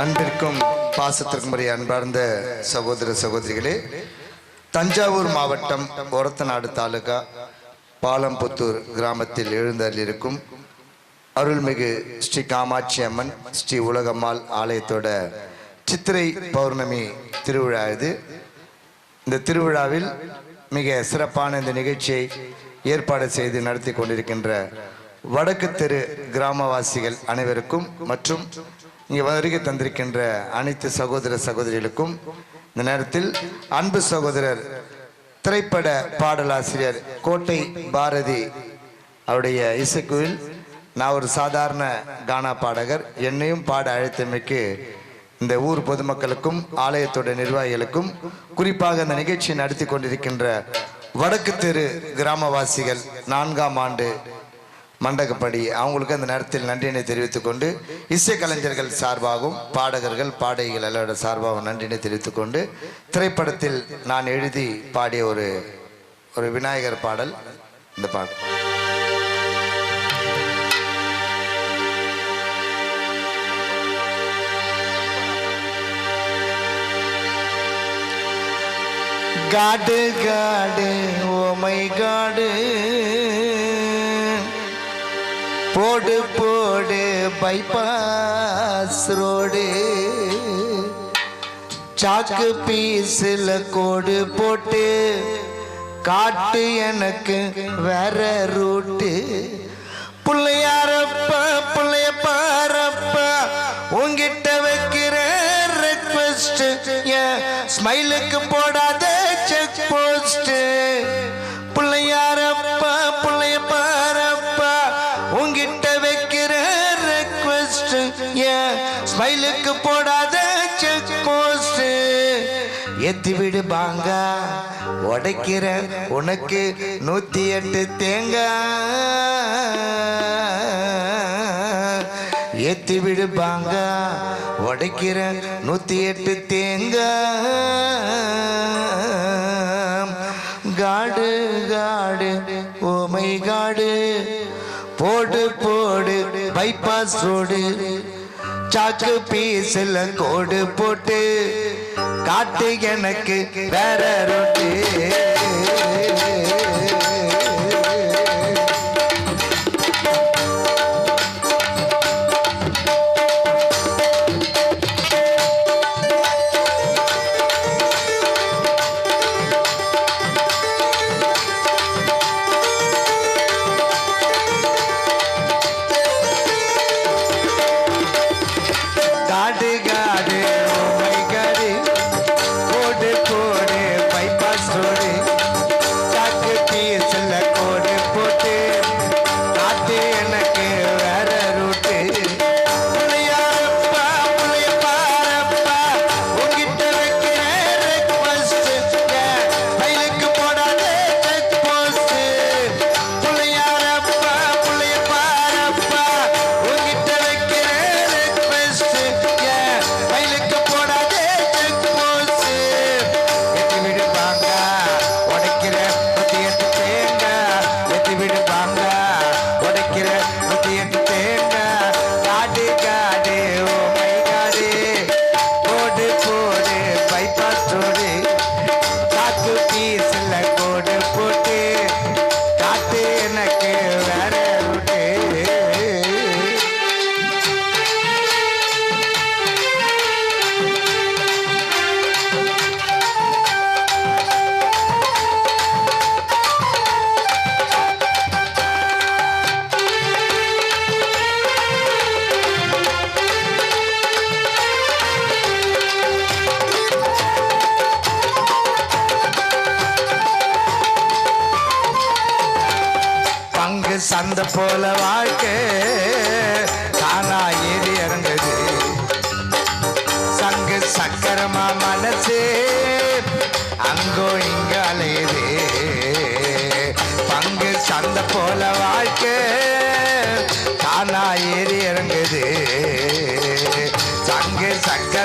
அன்பிற்கும் பாசத்திற்கும் உரிய அன்பார்ந்த சகோதர சகோதரிகளே தஞ்சாவூர் மாவட்டம் ஒரத்தநாடு தாலுகா பாலம்புத்தூர் கிராமத்தில் எழுந்தருளிருக்கும் அருள்மிகு ஸ்ரீ காமாட்சி அம்மன் ஸ்ரீ உலகம்மாள் ஆலயத்தோட சித்திரை பௌர்ணமி திருவிழா இது. இந்த திருவிழாவில் மிக சிறப்பான இந்த நிகழ்ச்சியை ஏற்பாடு செய்து நடத்தி கொண்டிருக்கின்ற வடக்கு தெரு கிராமவாசிகள் அனைவருக்கும் மற்றும் இங்கே வருகை தந்திருக்கின்ற அனைத்து சகோதர சகோதரிகளுக்கும் இந்த நேரத்தில் அன்பு சகோதரர் திரைப்பட பாடலாசிரியர் கோட்டை பாரதி அவருடைய இசைக்குவில் நான் ஒரு சாதாரண கானா பாடகர். என்னையும் பாட அழைத்தமைக்கு இந்த ஊர் பொதுமக்களுக்கும் ஆலயத்தோட நிர்வாகிகளுக்கும் குறிப்பாக இந்த நிகழ்ச்சியை நடத்தி கொண்டிருக்கின்ற வடக்கு தெரு கிராமவாசிகள் நான்காம் ஆண்டு மண்டகப்படி அவங்களுக்கு அந்த நேரத்தில் நன்றியினை தெரிவித்துக் கொண்டு இசை கலைஞர்கள் சார்பாகவும் பாடகர்கள் பாடகிகள் எல்லாரோட சார்பாகவும் நன்றியினை தெரிவித்துக் கொண்டு திரைப்படத்தில் நான் எழுதி பாடிய ஒரு ஒரு விநாயகர் பாடல் இந்த பாடல். காடு காடு ஓமை காடு. போடு போடு பைபாஸ் ரோடு. சாக்கு பீஸில் கோடு போட்டு காட்டு எனக்கு வேற ரூட்டு. பிள்ளையாரப்பா பிள்ளைய பாரப்பா உங்கிட்ட வைக்கிற ரெக்வஸ்ட் ஸ்மைலுக்கு போடாத செக் போஸ்ட்டு என் போடாத செக் போஸ்ட் ஏத்தி விடு பாங்க. உடைக்கிற உனக்கு நூத்தி எட்டு தேங்காய் ஏத்தி விடு பாங்க. உடைக்கிற நூத்தி எட்டு தேங்காய் காடு காடு ஓமை காடு. போடு போடு பைபாஸ் ரோடு சாக்கு பீஸில் கோடு போட்டு காட்டு எனக்கு வேற ரொட்டு. எனக்கு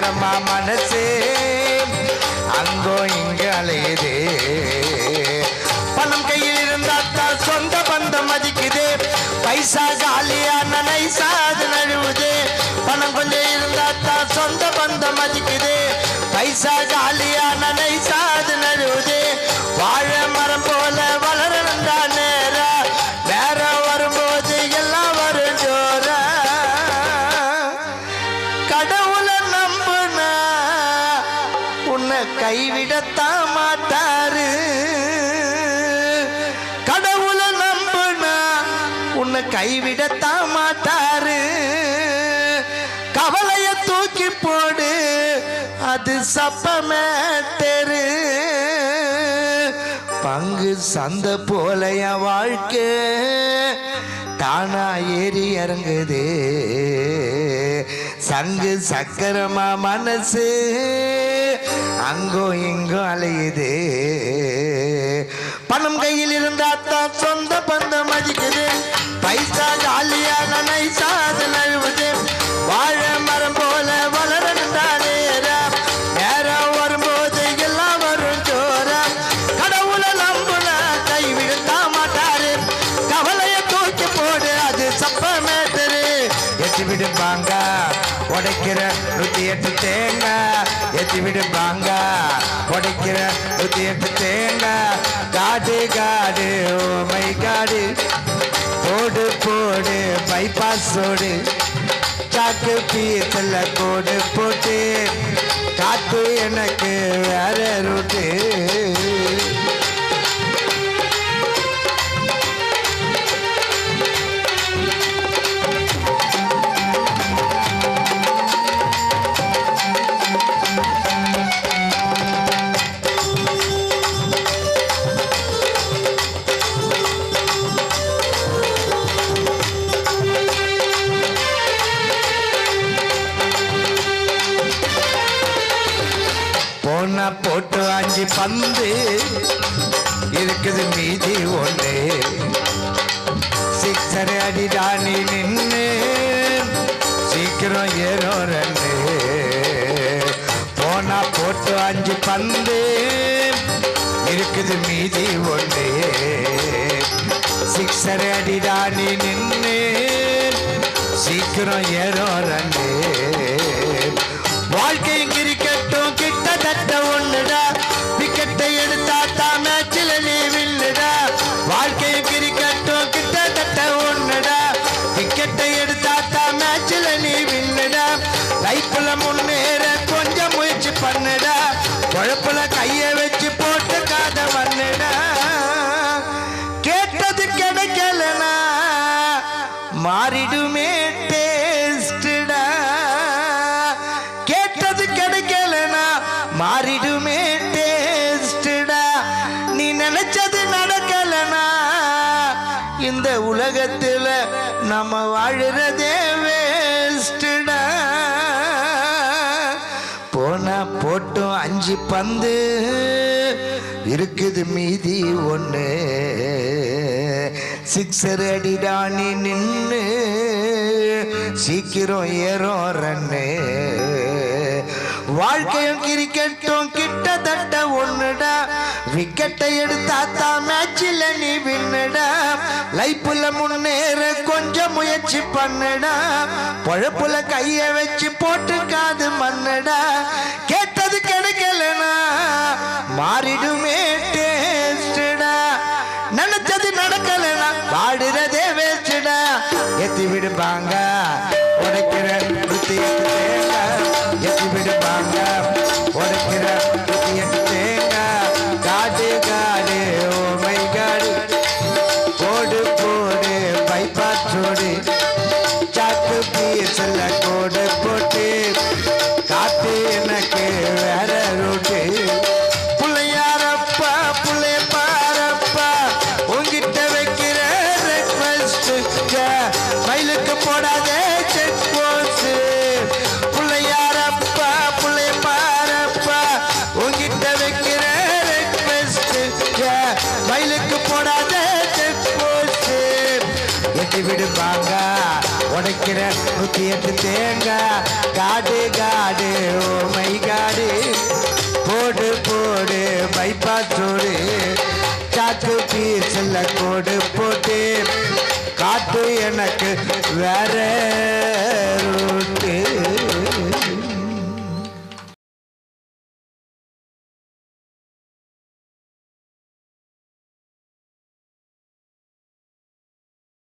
சக்கரமா மனசே. அங்கோ இங்க அலையுதே பணம் கையில் இருந்தா சொந்த பந்தம் மதிக்குதே. பைசா காலியான நைசா அது நழுவுது. பணம் கொஞ்சம் இருந்தாத்தான் சொந்த பந்தம் மதிக்குதே. பைசா காலியான நைசாது நழுவுதே. உன்னை கைவிடத்தான் மாட்டாரு. கவலைய தூக்கி போடு அது சப்பமே தெரு. பங்கு சந்த போலைய வாழ்க்கை தானா ஏறி இறங்குது. சங்கு சக்கரமா மனசு அங்கோ இங்கோ அலையுது. பணம் கையில் இருந்தா தான் சொந்த பந்தம் மதிக்குது. பைசா ஜாலியான நைசாது நழுவுது. வாழ மரம் போல வளரண்டா நேரா நேரம் வரும்போது எல்லாம் வரும் ஜோரா கடவுளை நம்புன கைவிடுத்தா மாட்டாரு. கவலைய தூக்கி போடு அது சப்பமே தெரு. எத்தி விடுப்பாங்க உடைக்கிற நூத்தி எட்டு தேங்க. எத்தி விடுப்பாங்க உடைக்கிற நூத்தி எட்டு தேங்காய் காடு காடு பைபாஸ் ஓடு சாக்கு பீசல்ல கோடு போட்டு காத்து எனக்கு வேற ரூட்டு போட்டு அஞ்சு பந்து. இருக்குது மீதி ஒன்று சிக்ஸர் அடிதானி நின்று சீக்கிரம் ஏறோ ரெண்டு. போனா போட்டு அஞ்சு பந்து. இருக்குது மீதி ஒன்று சிக்ஸர் அடிதானி நின்று சீக்கிரம் ஏறோ ரெண்டு. வாழ்க்கை இங்கிருக்கு மாறிடுமே டேஸ்டடா கேட்டது கிடைக்கலனா மாறிடுமே டேஸ்டடா நீ நினைச்சது நடக்கலனா இந்த உலகத்துல நம்ம வாழுறதே வேஸ்டடா போனா போட்டும் அஞ்சு பந்து இருக்குது மீதி ஒன்று சிக்ஸர் அடிடானி நின்று சீக்கிரம் ஏறும் ரன்னு வாழ்க்கையும் கிரிக்கெட்டும் கிட்டத்தட்ட ஒண்ணுடா. விக்கெட்டை எடுத்தாத்தா மேட்சில் நீ வின்னுடா. லைஃப்ல முன்னேற கொஞ்சம் முயற்சி பண்ணுடா. பொழப்புல கைய வச்சு போட்டு காது மண்ணுடா கேட்டது கிடைக்கலனா மாறிடுமே. எத்தி விடுப்பாங்க உடைக்கிற நூத்தி எட்டு எத்தி விடுப்பாங்க உடைக்கிற நூத்தி எட்டு காடு காடு ஓ காடு. போடு போடு பைபாஸ் சாக்கு பீசல்ல கோடு விடுப்பாங்க உடைக்கிற நூத்தி எட்டு தேங்காய் காடு காடு ஓ மை காடு. போடு போடு பைபாஸ் சோடு சாக்கு பீசல்ல கோடு போட்டு காட்டு எனக்கு வேற